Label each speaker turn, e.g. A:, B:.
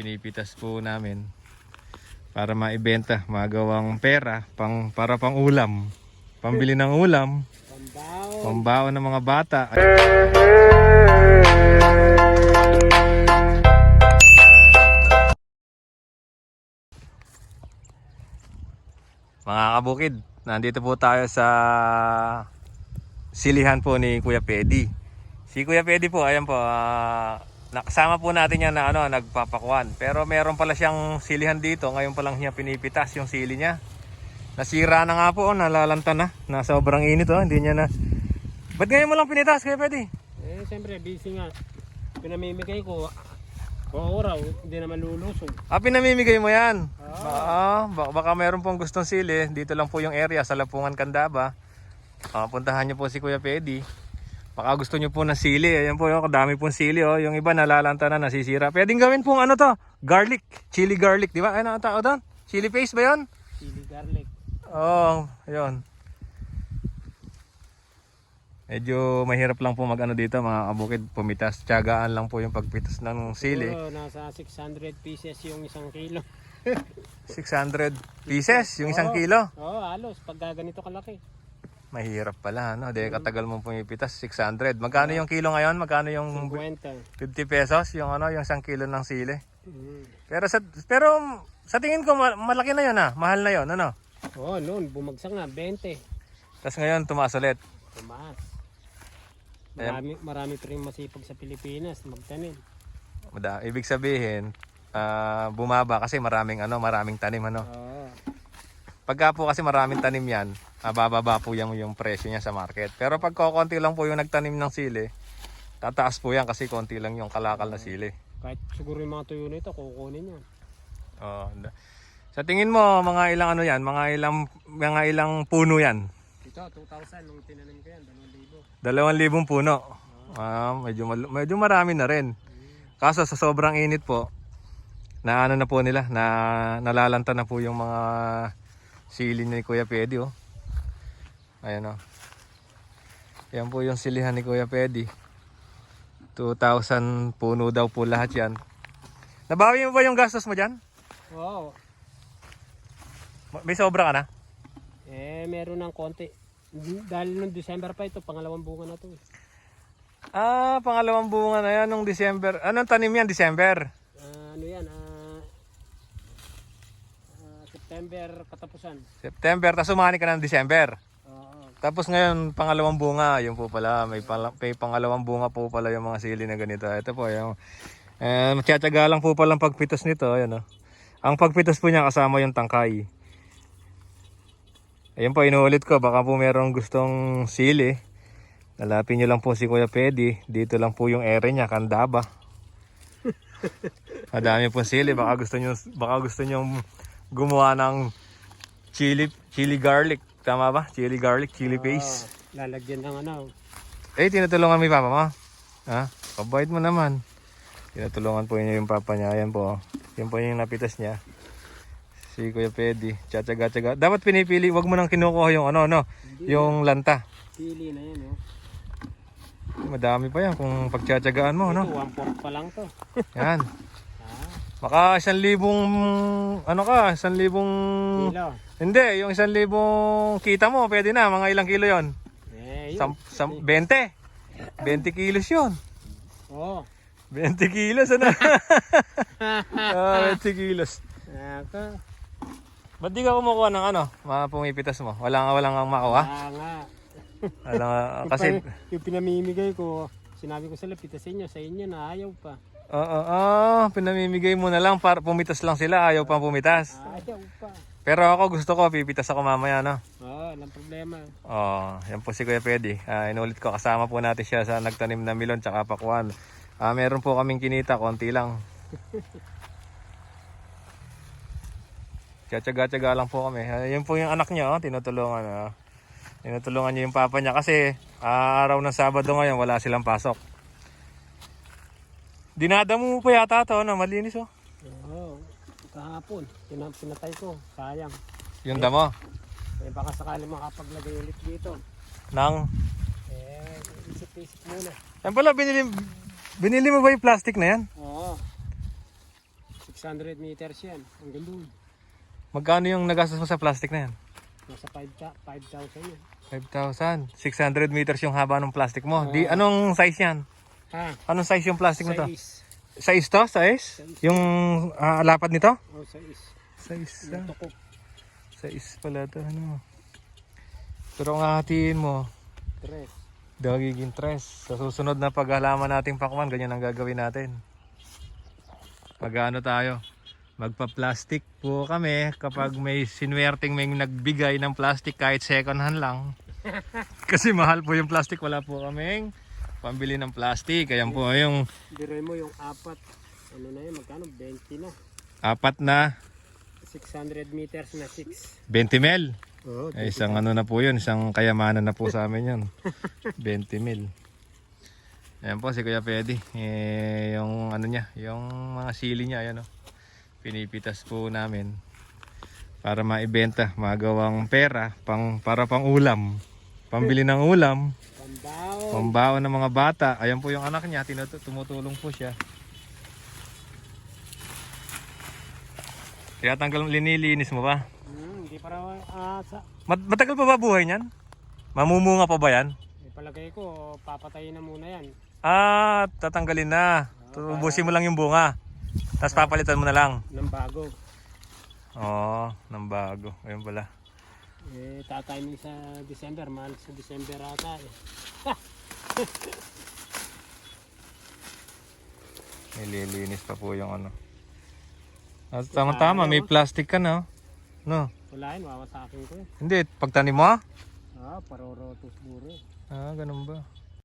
A: Pinipitas po namin para maibenta, magawang pera pang para pang ulam. Pambili ng ulam,
B: Pambaw.
A: pambaon ng mga bata. Mga kabukid, nandito po tayo sa silihan po ni Kuya Pedi. Si Kuya Pedi po, ayan po, ah, nakasama po natin yan na ano, nagpapakuan. Pero meron pala siyang silihan dito, ngayon pa lang niya pinipitas yung sili niya. Nasira na nga po, oh, nalalanta na. Na sobrang init oh, hindi niya na. Ba't ngayon mo lang pinitas, Kuya Pedi?
B: Eh, siyempre, busy nga. Pinamimigay ko. Oo, oraw, hindi naman lulusog.
A: Ah, pinamimigay mo yan. Ah, baka, baka meron pong gustong sili. Dito lang po yung area sa Lapungan, Candaba. Ah, puntahan niyo po si Kuya Pedi. Baka gusto niyo po ng sili. Ayan po, yung kadami pong sili. Oh. Yung iba nalalanta na, nasisira. Pwedeng gawin pong ano to? Garlic. Chili garlic, di ba? Ano ang tao doon? Chili paste ba yun?
B: Chili garlic.
A: Oo, oh, yun. Medyo mahirap lang po mag-ano dito mga kabukid. Pumitas, tiyagaan lang po yung pagpitas ng sili.
B: Siguro, nasa 600 pieces yung isang kilo.
A: 600 pieces, yung isang
B: Oo.
A: kilo.
B: Oo, halos. Pag ganito kalaki.
A: Mahirap pala, no? Di katagal mo pumipitas, 600. Magkano yung kilo ngayon? Magkano yung
B: 50.
A: 50 pesos? Yung ano, yung isang kilo ng sili.
B: Mm.
A: Pero sa pero sa tingin ko ma- malaki na 'yon ah. Mahal na 'yon, ano?
B: Oo, noon, bumagsak na. 20.
A: Tapos ngayon tumaas ulit.
B: Tumaas. Marami, marami pa rin masipag sa Pilipinas magtanim.
A: Mada, ibig sabihin, ah, bumaba kasi maraming ano, maraming tanim ano.
B: Oo.
A: Pagka po kasi maraming tanim 'yan, ah, bababa po yung, yung presyo niya sa market. Pero pag konti lang po yung nagtanim ng sili, tataas po yan kasi konti lang yung kalakal na sili.
B: Kahit siguro yung mga tuyo nito, kukunin yan.
A: Oh, sa tingin mo, mga ilang ano yan? Mga ilang, mga ilang puno yan?
B: Ito, 2,000 nung tinanim ko yan, 2,000.
A: Dalawang libong puno. Ah, medyo, medyo marami na rin. Kaso sa sobrang init po, na ano na po nila, na nalalanta na po yung mga sili ni Kuya Pedi oh. Ayan oh. Yan po yung silihan ni Kuya Pedi. 2,000 puno daw po lahat yan. Nabawi mo ba yung gastos mo dyan?
B: Oo.
A: May sobra ka na?
B: Eh, meron ng konti. Dahil nung December pa ito, pangalawang bunga na to. eh.
A: Ah, pangalawang bunga na yan nung December. Anong tanim yan? December?
B: Ah, ano yan? ah ah, September katapusan.
A: September, tapos umani ka ng December. Tapos ngayon, pangalawang bunga, yung po pala, may, pala, may pangalawang bunga po pala yung mga sili na ganito. Ito po, yung, eh, matsatsaga lang po palang pagpitas nito, ayan o. Ang pagpitas po niya kasama yung tangkay. Ayun po, inuulit ko, baka po merong gustong sili. Lalapin nyo lang po si Kuya Pedi. Dito lang po yung ere niya, Kandaba. Madami pong sili, baka gusto nyo, baka gusto nyo gumawa ng chili, chili garlic. Tama ba? Chili garlic, chili paste.
B: Ah, lalagyan ng ano.
A: Eh, tinutulungan mo yung papa mo? Ha? Pabait mo naman. Tinutulungan po niya yung papa niya. Ayan po. Yan po yung napitas niya. Si Kuya Pedi. Tsatsaga-tsaga. Dapat pinipili. Huwag mo nang kinukuha yung ano, no? Yung lanta.
B: Pili na yan, oh.
A: Madami pa yan kung pagtsatsagaan mo, no?
B: Ito, one fourth pa lang to.
A: Yan. Baka isang libong, ano ka, isang libong...
B: kilo.
A: Hindi, yung isang libong kita mo, pwede na. Mga ilang kilo yon
B: Eh, yun.
A: Sam, sam, 20. 20 kilos yon
B: Oo.
A: 20 kilos, ano? ah, 20 kilos.
B: Naka.
A: Ba't di ka kumukuha ng ano, mga pumipitas mo? Wala nga, wala nga makuha?
B: Ah, nga.
A: Wala nga, kasi,
B: yung pinamimigay ko, sinabi ko sila, pitasin nyo, sa inyo na ayaw pa.
A: Oo, oo, pinamimigay mo na lang para pumitas lang sila, ayaw pang pumitas.
B: Ayaw pa.
A: Pero ako gusto ko, pipitas ako mamaya, no?
B: Oo, walang problema.
A: Oh, yan po si Kuya Pedi. Ah, inulit ko, kasama po natin siya sa nagtanim na milon tsaka pakuan. Ah, meron po kaming kinita, konti lang. Tiyatsaga-tsaga lang po kami. Ah, yun po yung anak niya, oh, tinutulungan. Oh. Tinutulungan niya yung papa niya kasi ah, araw ng Sabado ngayon, wala silang pasok. Dinadamo mo pa yata to, no? malinis oh.
B: Oo, kahapon, pina- pinatay ko, sayang.
A: Yung damo
B: Eh, baka sakali makapaglagay ulit dito.
A: ng...
B: Eh, isip-isip muna.
A: Yan pala, binili, binili mo ba yung plastic na yan?
B: Oo. 600 meters yan. Hanggang doon.
A: Magkano yung nagastos mo sa plastic na yan?
B: Nasa 5,000 yan.
A: 5,000. 600 meters yung haba ng plastic mo. Di, anong size yan?
B: Ha?
A: Anong size yung plastic mo to?
B: Size.
A: Size to? Size? Yung ah, lapad nito?
B: Oh, size.
A: Size.
B: Yung tukok.
A: Size pala to. Ano? Pero kung hahatiin mo,
B: Tres.
A: Dagiging tres. Sa susunod na paghalaman nating pakwan, ganyan ang gagawin natin. Pag ano tayo, magpa-plastic po kami kapag may sinwerting may nagbigay ng plastic kahit second hand lang. Kasi mahal po yung plastic, wala po kaming pambili ng plastic. Ayan po yung
B: Biroy mo yung apat. Ano na yun? Magkano? 20 na.
A: apat na
B: 600 meters na 6.
A: 20 mil.
B: Oo.
A: Eh, isang ano na po yun, isang kayamanan na po sa amin yun. 20 mil. Ayan po si Kuya Pedi. Eh, yung ano niya, yung mga sili niya, ayan o. Pinipitas po namin para maibenta, magawang pera pang para pang ulam. Pambili ng ulam. Pambaon ng mga bata. Ayan po yung anak niya, tinutu- tumutulong po siya. Kaya tanggal linilinis mo ba?
B: Hmm, hindi pa raw ah, sa,
A: Mat- matagal pa ba buhay niyan? Mamumunga pa ba yan?
B: eh, palagay ko, papatayin na muna yan.
A: Ah, tatanggalin na. Tubusin mo lang yung bunga. Tapos papalitan mo na lang.
B: Ng bago.
A: Oo, ng bago. Ayun pala.
B: Eh, tatiming sa December. Mahal sa December ata eh.
A: Nililinis pa po yung ano. At tama-tama, may plastic ka na. oh. No?
B: Yun, wawasakin ko eh.
A: Hindi, pagtanim mo ah.
B: Ah, parorotos buro.
A: Ah, ganun ba?